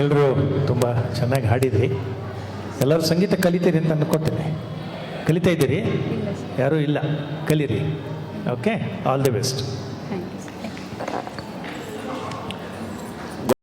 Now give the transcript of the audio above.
ಎಲ್ಲರೂ ತುಂಬ ಚೆನ್ನಾಗಿ ಹಾಡಿದ್ರಿ. ಎಲ್ಲರೂ ಸಂಗೀತ ಕಲಿತೀರಿ ಅಂತ ಅನ್ಕೋತೀನಿ. ಕಲಿತಾ ಇದ್ದೀರಿ? ಯಾರೂ ಇಲ್ಲ? ಕಲೀರಿ. Okay all the best